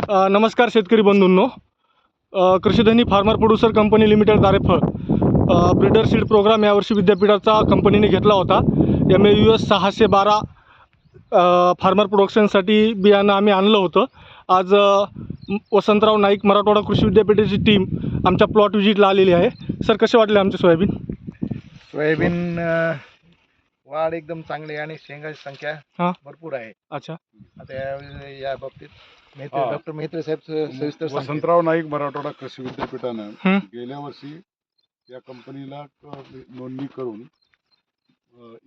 नमस्कार शेतकरी बंधूंनो. Krishidhani farmer producer company limited Darephal. Breeder seed program यावर्षी विद्यापीठाचा कंपनीने घेतला होता. एम ए यू एस सहाशे बारा फार्मर प्रोडक्शनसाठी बियाणं आम्ही आणलं होतं. आज वसंतराव नाईक मराठवाडा कृषी विद्यापीठाची टीम आमच्या प्लॉट विजिटला आलेली आहे. सर कसे वाटले आमचे सोयाबीन? सोयाबीन वाढ एकदम चांगली आणि शेंगाची संख्या हा. भरपूर आहे. अच्छा. आता या बाबतीत मेहते हा. डॉक्टर मेहत्रे साहेब स- सविस्तर सांगतील. वसंतराव नाईक मराठवाडा कृषी विद्यापीठानं हं. गेल्या वर्षी या कंपनीला क- नोंदणी करून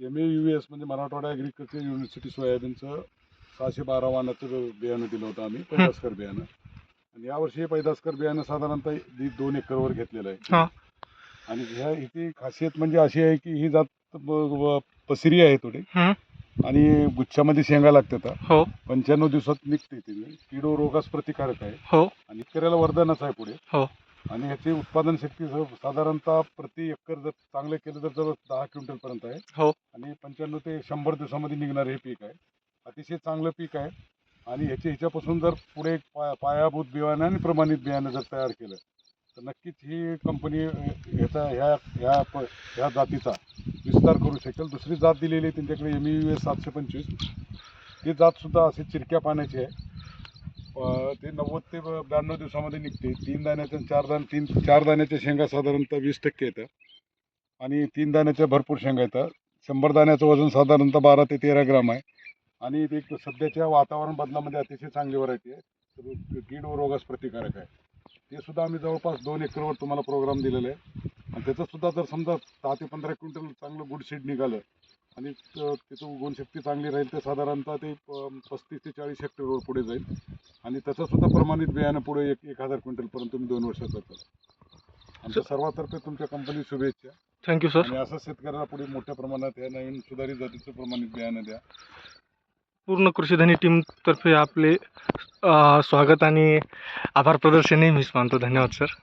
एम ए यू एस म्हणजे मराठवाडा ॲग्रिकल्चर युनिव्हर्सिटी सोयाबीनचं सहाशे बारा वाहनाचं बियाणं दिलं होतं आम्ही पैदासकर बियाणं आणि यावर्षी हे पैदासकर बियाणं साधारणतः दीड दोन एकरवर घेतलेलं हा. आहे आणि ह्या हिची खासियत म्हणजे अशी आहे की ही जात ब- पसरी आहे थोडी हं. आणि गुच्छामध्ये शेंगा लागतात हो. पंच्याण्णव दिवसात निघते ती. किडो रोगास प्रतिकारक आहे. हो. आणि शेतकऱ्याला वरदानच आहे पुढे. हो. आणि ह्याची उत्पादन शक्ती स- साधारणतः प्रति एकर जर चांगलं केलं तर जवळ दहा क्विंटल पर्यंत आहे. हो. आणि पंच्याण्णव ते शंभर दिवसामध्ये निघणारे हे पीक आहे. अतिशय चांगलं पीक आहे. आणि ह्याच्या ह्याच्यापासून जर पुढे पायाभूत बियाणं आणि प्रमाणित बियाणं जर तयार केलं तर नक्कीच ही कंपनी ह्याचा ह्या ह्या प ह्या जातीचा विस्तार करू शकेल. दुसरी जात दिलेली आहे त्यांच्याकडे एम यू एस सातशे पंचवीस. ती जातसुद्धा अशी चिरक्या पाण्याची आहे. ते नव्वद ते ब- ब्याण्णव दिवसामध्ये निघते. तीन दाण्याच्या चार दाण तीन चार दाण्याच्या शेंगा साधारणतः वीस टक्के येतात आणि तीन दाण्याच्या भरपूर शेंगा येतात. शंभर दाण्याचं वजन साधारणतः बारा ते तेरा ग्राम आहे. आणि ते एक सध्याच्या वातावरण बदलामध्ये अतिशय चांगली व्हरायटी आहे. कीड व रोगास प्रतिकारक आहे. ते सुद्धा आम्ही जवळपास दोन एकरवर तुम्हाला प्रोग्राम दिलेला आहे. आणि त्याचं सुद्धा जर समजा दहा ते पंधरा क्विंटल चांगलं गुड सीड निघालं आणि त्याचं उगवणशक्ती चांगली राहील तर साधारणतः ते पस्तीस ते चाळीस हेक्टरवर पुढे जाईल. आणि त्याचं सुद्धा प्रमाणित बियाणं पुढे एक एक हजार क्विंटलपर्यंत तुम्ही दोन वर्षात जाताल आमच्या सर्वातर्फे तुमच्या कंपनी शुभेच्छा. थँक्यू सर आणि असं शेतकऱ्याला पुढे मोठ्या प्रमाणात या नवीन सुधारित जातीचं प्रमाणित बियाणं द्या. पूर्ण कृषीधनी टीमतर्फे आपले स्वागत आणि आभार प्रदर्शन नेहमीच मानतो. धन्यवाद सर